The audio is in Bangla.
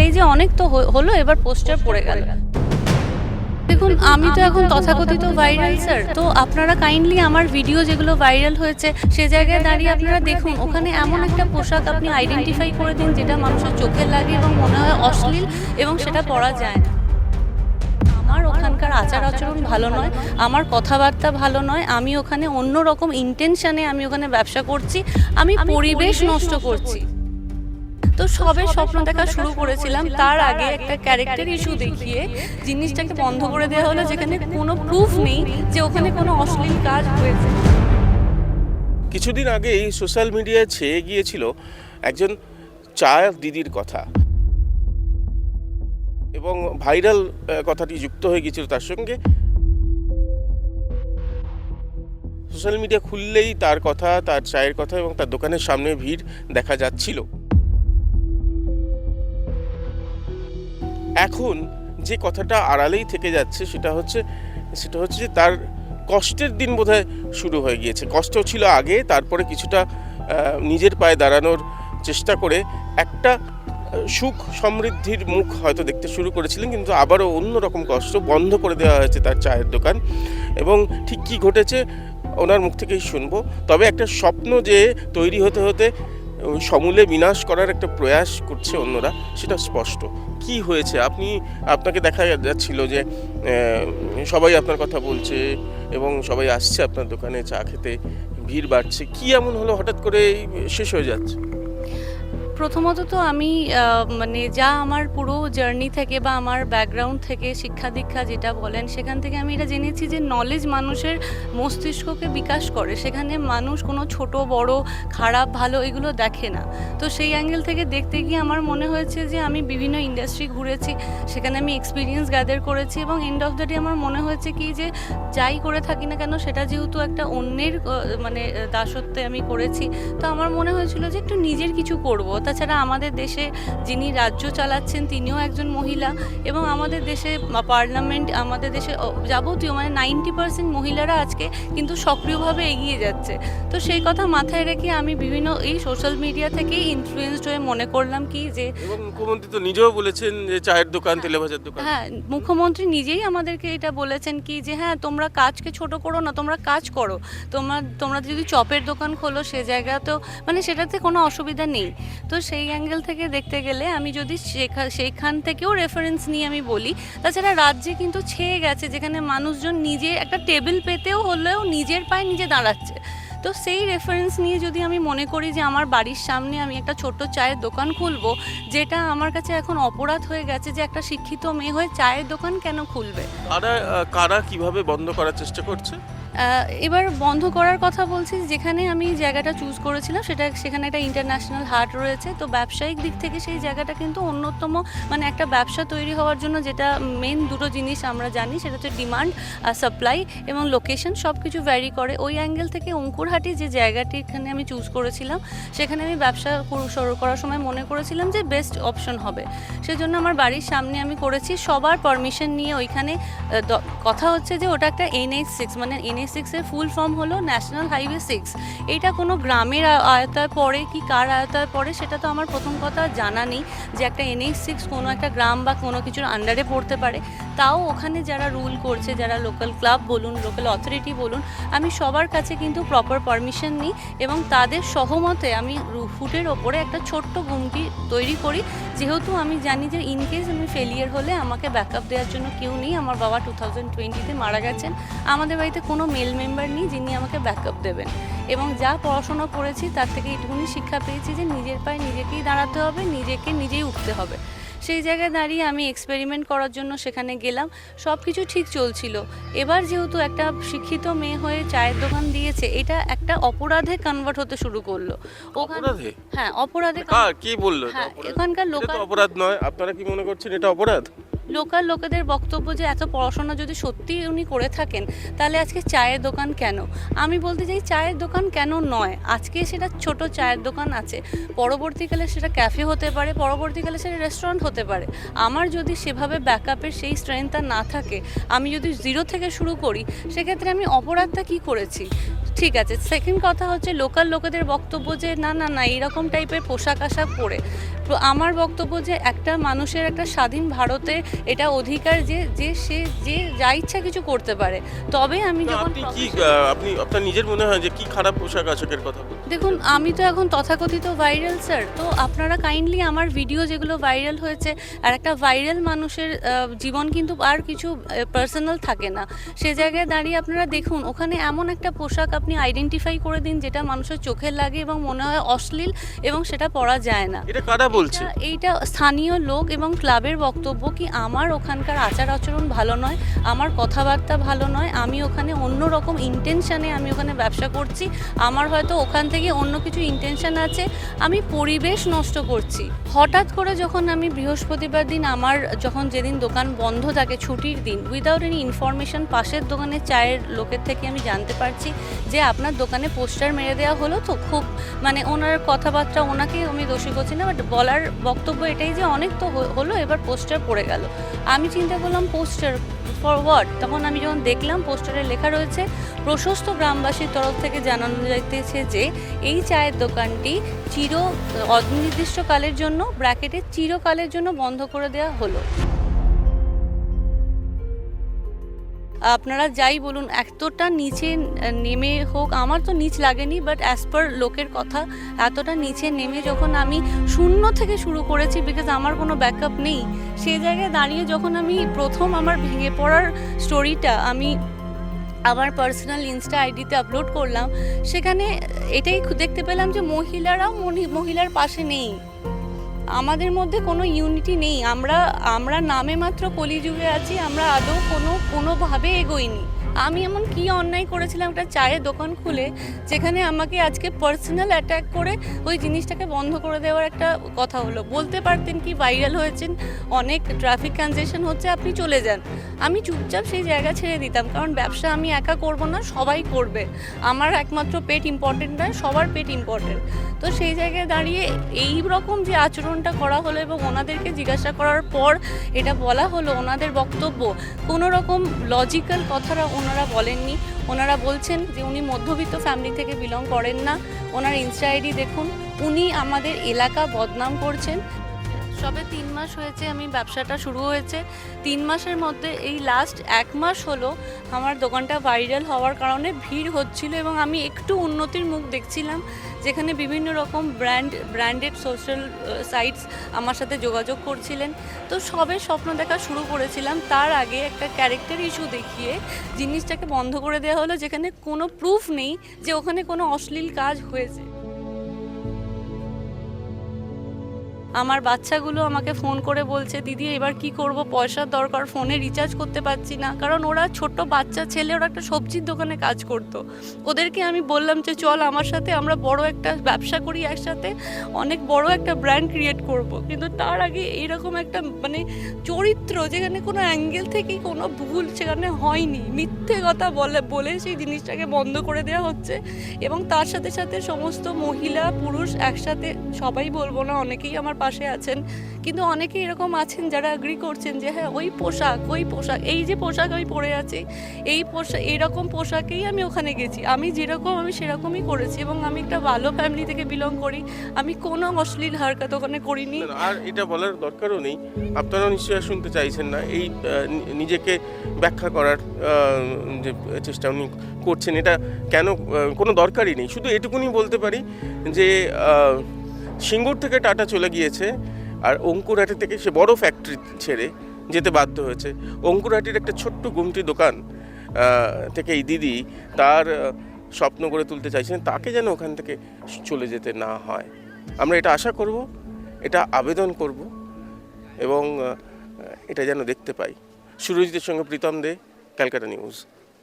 এটাই যে অনেক তো হলো এবার পোস্টার পড়ে গেল। দেখুন আমি তো এখন তথাকথিত ভাইরাল স্যার তো আপনারা কাইন্ডলি আমার ভিডিও যেগুলো ভাইরাল হয়েছে সে জায়গায় দাঁড়িয়ে আপনারা দেখুন ওখানে এমন একটা পোশাক আপনি আইডেন্টিফাই করে দিন যেটা মানুষের চোখে লাগে এবং মনে হয় অশ্লীল এবং সেটা পরা যায় না। আমার ওখানকার আচার আচরণ ভালো নয় আমার কথাবার্তা ভালো নয় আমি ওখানে অন্য রকম ইন্টেনশনে আমি ওখানে ব্যবসা করছি আমি পরিবেশ নষ্ট করছি। তো সবে স্বপ্ন দেখা শুরু করেছিলাম। তার আগে একটা ক্যারেক্টার ইস্যু দেখিয়ে জিনিসটাকে বন্ধ করে দেওয়া হলো যেখানে কোনো প্রুফ নেই যে ওখানে কোনো অশ্লীল কাজ হয়েছে। কিছুদিন আগেই সোশ্যাল মিডিয়ায় ছেয়ে গিয়েছিল একজন চায়ের দিদির কথা। এবং ভাইরাল কথাটি যুক্ত হয়ে গিয়েছিল তার সঙ্গে। সোশ্যাল মিডিয়া খুললেই তার কথা তার চায়ের কথা এবং তার দোকানের সামনে ভিড় দেখা যাচ্ছিল। এখন যে কথাটা আড়ালেই থেকে যাচ্ছে সেটা হচ্ছে সেটা হচ্ছে যে তার কষ্টের দিন বোধহয় শুরু হয়ে গিয়েছে। কষ্ট ছিল আগে, তারপরে কিছুটা নিজের পায়ে দাঁড়ানোর চেষ্টা করে একটা সুখ সমৃদ্ধির মুখ হয়তো দেখতে শুরু করেছিলেন, কিন্তু আবারও অন্যরকম কষ্ট বন্ধ করে দেওয়া হয়েছে তার চায়ের দোকান। এবং ঠিক কী ঘটেছে, ওনার মুখ থেকেই শুনব। তবে একটা স্বপ্ন যে তৈরি হতে হতে সমূলে বিনাশ করার একটা প্রয়াস করছে অন্যরা, সেটা স্পষ্ট। কি হয়েছে? আপনি, আপনাকে দেখা যাচ্ছিল যে সবাই আপনার কথা বলছে এবং সবাই আসছে আপনার দোকানে চা খেতে, ভিড় বাড়ছে। কি এমন হলো? হঠাৎ করে শেষ হয়ে যাচ্ছে। প্রথমত তো আমি মানে যা আমার পুরো জার্নি থেকে বা আমার ব্যাকগ্রাউন্ড থেকে শিক্ষা দীক্ষা যেটা বলেন, সেখান থেকে আমি এটা জেনেছি যে নলেজ মানুষের মস্তিষ্ককে বিকাশ করে। সেখানে মানুষ কোনো ছোট, বড়, খারাপ, ভালো এগুলো দেখে না। তো সেই অ্যাঙ্গেল থেকে দেখতে গিয়ে আমার মনে হয়েছে যে আমি বিভিন্ন ইন্ডাস্ট্রি ঘুরেছি, সেখানে আমি এক্সপিরিয়েন্স গ্যাদার করেছি এবং এন্ড অফ দ্য ডে আমার মনে হয়েছে কি যে যাই করে থাকি না কেন, সেটা যেহেতু একটা অন্যের মানে দাসত্বে আমি করেছি। তো আমার মনে হয়েছিল যে একটু নিজের কিছু করব। তাছাড়া আমাদের দেশে যিনি রাজ্য চালাচ্ছেন তিনিও একজন মহিলা এবং আমাদের দেশে পার্লামেন্ট আমাদের দেশে যাবতীয় মানে নাইনটি পার্সেন্ট মহিলারা আজকে কিন্তু সক্রিয়ভাবে এগিয়ে যাচ্ছে। তো সেই কথা মাথায় রেখে আমি বিভিন্ন এই সোশ্যাল মিডিয়া থেকেই ইনফ্লুয়েসড হয়ে মনে করলাম কি যে মুখ্যমন্ত্রী তো নিজেও বলেছেন যে চায়ের দোকান তেলে ভাজার দোকান। হ্যাঁ মুখ্যমন্ত্রী নিজেই আমাদেরকে এটা বলেছেন কি যে হ্যাঁ তোমরা কাজকে ছোট করো না তোমরা কাজ করো। তোমরা তোমরা যদি চপের দোকান খোলো সে জায়গাতেও মানে সেটাতে কোনো অসুবিধা নেই। তো সেই অ্যাঙ্গেল থেকে দেখতে গেলে আমি যদি সেইখান থেকেও রেফারেন্স নিয়ে আমি বলি, তাছাড়া রাজ্যে কিন্তু ছেয়ে গেছে, যেখানে মানুষজন নিজে একটা টেবিল পেতেও হলেও নিজের পায়ে নিজে দাঁড়াচ্ছে। তো সেই রেফারেন্স নিয়ে যদি আমি মনে করি যে আমার বাড়ির সামনে আমি একটা ছোট্ট চায়ের দোকান খুলবো, যেটা আমার কাছে এখন অপরাধ হয়ে গেছে যে একটা শিক্ষিত মেয়ে হয়ে চায়ের দোকান কেন খুলবে? কারা কারা কীভাবে বন্ধ করার চেষ্টা করছে? এবার বন্ধ করার কথা বলছি, যেখানে আমি জায়গাটা চুজ করেছিলাম, সেটা সেখানে একটা ইন্টারন্যাশনাল হাট রয়েছে। তো ব্যবসায়িক দিক থেকে সেই জায়গাটা কিন্তু অন্যতম মানে একটা ব্যবসা তৈরি হওয়ার জন্য যেটা মেন দুটো জিনিস আমরা জানি, সেটা হচ্ছে ডিমান্ড সাপ্লাই এবং লোকেশন সব কিছু ভ্যারি করে। ওই অ্যাঙ্গেল থেকে অঙ্কুরহাটি যে জায়গাটি এখানে আমি চুজ করেছিলাম, সেখানে আমি ব্যবসা শুরু করার সময় মনে করেছিলাম যে বেস্ট অপশন হবে। সেজন্য আমার বাড়ির সামনে আমি করেছি, সবার পারমিশন নিয়ে ওইখানে কথা হচ্ছে যে ওটা একটা এনএইচ সিক্স মানে এনএইচ সিক্সের ফুল ফর্ম হলো ন্যাশনাল হাইওয়ে সিক্স। এটা কোনো গ্রামের আয়তায় পড়ে কি কার আয়তায় পড়ে সেটা তো আমার প্রথম কথা জানা নেই যে একটা এনএইচ সিক্স কোনো একটা গ্রাম বা কোনো কিছুর আন্ডারে পড়তে পারে। তাও ওখানে যারা রুল করছে, যারা লোকাল ক্লাব বলুন, লোকাল অথরিটি বলুন, আমি সবার কাছে কিন্তু প্রপার পারমিশন নিই এবং তাদের সহমতে আমি ফুটের ওপরে একটা ছোট্ট গুমটি তৈরি করি। যেহেতু আমি জানি যে ইন কেস আমি ফেলিয়ার হলে আমাকে ব্যাকআপ দেওয়ার জন্য কেউ নেই। আমার বাবা টু থাউজেন্ড টোয়েন্টিতে মারা গেছেন। আমাদের বাড়িতে কোনো মেল মেম্বার নেই যিনি আমাকে ব্যাকআপ দেবেন। এবং যা পড়াশোনা করেছি তার থেকে এটুকুনি শিক্ষা পেয়েছি যে নিজের পায়ে নিজেকেই দাঁড়াতে হবে নিজেকে নিজেই উঠতে হবে। সেই জায়গায় দাঁড়িয়ে আমি এক্সপেরিমেন্ট করার জন্য সেখানে গেলাম। সব কিছু ঠিক চলছিল। এবার যেহেতু একটা শিক্ষিত মেয়ে হয়ে চায়ের দোকান দিয়েছে এটা একটা অপরাধে কনভার্ট হতে শুরু করল। অপরাধে? হ্যাঁ অপরাধে কার কি বলল হ্যাঁ এখানকার লোকাল অপরাধ নয় আপনারা কি মনে করছেন এটা অপরাধ? লোকাল লোকেদের বক্তব্য যে এত পড়াশোনা যদি সত্যি উনি করে থাকেন, তাহলে আজকে চায়ের দোকান কেন? আমি বলতে চাই চায়ের দোকান কেন নয়? আজকে সেটা ছোট চায়ের দোকান আছে। পরবর্তীকালে সেটা ক্যাফে হতে পারে, পরবর্তীকালে সেটা রেস্টুরেন্ট হতে পারে। আমার যদি সেভাবে ব্যাকআপের সেই স্ট্রেংথটা না থাকে, আমি যদি জিরো থেকে শুরু করি, সেক্ষেত্রে আমি অপরাধটা কি করেছি? ঠিক আছে সেকেন্ড কথা হচ্ছে লোকাল লোকেদের বক্তব্য যে না না না, এইরকম টাইপের পোশাক আশাক পরে। আমার বক্তব্য যে একটা মানুষের একটা স্বাধীন ভারতে এটা অধিকার যে যে সে যে যা ইচ্ছা কিছু করতে পারে। তবে আমি যখন আপনি কি আপনি আপনার নিজের মনে হয় যে কি খারাপ পোশাক আশাকের কথা দেখুন আমি তো এখন তথাকথিত ভাইরাল স্যার তো আপনারা কাইন্ডলি আমার ভিডিও যেগুলো ভাইরাল হয়েছে আর একটা ভাইরাল মানুষের জীবন কিন্তু আর কিছু পার্সোনাল থাকে না। সে জায়গায় দাঁড়িয়ে আপনারা দেখুন ওখানে এমন একটা পোশাক আপনি আইডেন্টিফাই করে দিন যেটা মানুষের চোখে লাগে এবং মনে হয় অশ্লীল এবং সেটা পরা যায় না। এটা কারা বলছে? এইটা স্থানীয় লোক এবং ক্লাবের বক্তব্য কি আমার ওখানকার আচার আচরণ ভালো নয়, আমার কথাবার্তা ভালো নয়, আমি ওখানে অন্য রকম ইন্টেনশনে আমি ওখানে ব্যবসা করছি, আমার হয়তো ওখান থেকে অন্য কিছু ইন্টেনশন আছে, আমি পরিবেশ নষ্ট করছি। হঠাৎ করে যখন আমি বৃহস্পতিবার দিন আমার যখন যেদিন দোকান বন্ধ থাকে ছুটির দিন উইদাউট এনি ইনফরমেশন পাশের দোকানে চায়ের লোকের থেকে আমি জানতে পারছি যে আপনার দোকানে পোস্টার মেরে দেওয়া হলো তো, খুব মানে ওনার কথাবার্তা ওনাকে আমি দোষী করছি না বাট বলার বক্তব্য এটাই যে অনেক তো হলো এবার পোস্টার পড়ে গেল। আমি চিন্তা করলাম পোস্টার ফর ওয়ার্ড তখন আমি যখন দেখলাম পোস্টারে লেখা রয়েছে, প্রশস্ত গ্রামবাসীর তরফ থেকে জানানো যাইতেছে যে, এই চায়ের দোকানটি চির অনির্দিষ্টকালের জন্য ব্র্যাকেটের চিরকালের জন্য বন্ধ করে দেওয়া হলো। আপনারা যাই বলুন, এতটা নিচে নেমে হোক, আমার তো নিচ লাগেনি বাট অ্যাজ পার লোকের কথা, এতটা নিচে নেমে যখন আমি শূন্য থেকে শুরু করেছি বিকজ আমার কোনো ব্যাকআপ নেই, সেই জায়গায় দাঁড়িয়ে যখন আমি প্রথম আমার ভেঙে পড়ার স্টোরিটা আমি আমার পার্সোনাল ইনস্টা আইডিতে আপলোড করলাম, সেখানে এটাই দেখতে পেলাম যে মহিলারাও মহিলার পাশে নেই। আমাদের মধ্যে কোনো ইউনিটি নেই। আমরা আমরা নামে মাত্র কলিযুগে আছি, আমরা আদৌ কোনো, কোনোভাবে এগোইনি। আমি এমন কি অন্যায় করেছিলাম একটা চায়ের দোকান খুলে যেখানে আমাকে আজকে পার্সোনাল অ্যাটাক করে ওই জিনিসটাকে বন্ধ করে দেওয়ার একটা কথা হলো। বলতে পারতেন কি ভাইরাল হয়েছেন, অনেক ট্রাফিক কনজেশন হচ্ছে, আপনি চলে যান। আমি চুপচাপ সেই জায়গা ছেড়ে দিতাম, কারণ ব্যবসা আমি একা করব না, সবাই করবে। আমার একমাত্র পেট ইম্পর্টেন্ট নয় সবার পেট ইম্পর্টেন্ট তো সেই জায়গায় দাঁড়িয়ে এই রকম যে আচরণটা করা হলো এবং ওনাদেরকে জিজ্ঞাসা করার পর এটা বলা হলো, ওনাদের বক্তব্য, কোনো রকম লজিক্যাল কথাটা ওনারা বলেননি। ওনারা বলছেন যে উনি মধ্যবিত্ত ফ্যামিলি থেকে বিলং করেন না। ওনার ইনস্টা আইডি দেখুন। উনি আমাদের এলাকা বদনাম করছেন। সবে তিন মাস হয়েছে আমি ব্যবসাটা শুরু হয়েছে। তিন মাসের মধ্যে এই লাস্ট এক মাস হলো আমার দোকানটা ভাইরাল হওয়ার কারণে ভিড় হচ্ছিল এবং আমি একটু উন্নতির মুখ দেখছিলাম। যেখানে বিভিন্ন রকম ব্র্যান্ড, ব্র্যান্ডেড সোশ্যাল সাইটস আমার সাথে যোগাযোগ করছিলেন। তো সবে স্বপ্ন দেখা শুরু করেছিলাম। তার আগে একটা ক্যারেক্টার ইস্যু দেখিয়ে জিনিসটাকে বন্ধ করে দেওয়া হলো, যেখানে কোনো প্রুফ নেই যে ওখানে কোনো অশ্লীল কাজ হয়েছে। আমার বাচ্চাগুলো আমাকে ফোন করে বলছে, দিদি, এবার কি করব? পয়সার দরকার, ফোনে রিচার্জ করতে পারছি না। কারণ ওরা ছোট্ট বাচ্চা ছেলে, ওরা একটা সবজির দোকানে কাজ করতো। ওদেরকে আমি বললাম যে, চল আমার সাথে আমরা বড় একটা ব্যবসা করি একসাথে, অনেক বড় একটা ব্র্যান্ড ক্রিয়েট করব। কিন্তু তার আগে এইরকম একটা মানে চরিত্র যেখানে কোনো অ্যাঙ্গেল থেকেই কোনো ভুল সেখানে হয়নি। মিথ্যে কথা বলে বলে সেই জিনিসটাকে বন্ধ করে দেওয়া হচ্ছে এবং তার সাথে সাথে সমস্ত মহিলা, পুরুষ একসাথে, সবাই বলব না, অনেকেই আমার পাশে আছেন। কিন্তু অনেকে এরকম আছেন যারা অ্যাগ্রি করছেন যে হ্যাঁ ওই পোশাক ওই পোশাক, এই যে পোশাক আমি পরে আছি, এই পোশাক এইরকম পোশাকেই আমি ওখানে গেছি। আমি যেরকম, আমি সেরকমই করেছি এবং আমি একটা ভালো ফ্যামিলি থেকে বিলং করি। আমি কোনো অশ্লীল হারকাত ওখানে করিনি। আর এটা বলার দরকারও নেই। আপনারাও নিশ্চয়ই শুনতে চাইছেন না। এই নিজেকে ব্যাখ্যা করার যে চেষ্টা উনি করছেন, এটা কেন কোনো দরকারই নেই। শুধু এটুকুনি বলতে পারি যে সিঙ্গুর থেকে টাটা চলে গিয়েছে আর অঙ্কুরহাটি থেকে সে বড় ফ্যাক্টরি ছেড়ে যেতে বাধ্য হয়েছে। অঙ্কুরহাটির একটা ছোট্ট গুমটি দোকান থেকে এই দিদি তার স্বপ্ন করে তুলতে চাইছেন তাকে যেন ওখান থেকে চলে যেতে না হয়। আমরা এটা আশা করব, এটা আবেদন করব এবং এটা যেন দেখতে পাই। সুরজিতের সঙ্গে প্রীতম দে, ক্যালকাটা নিউজ।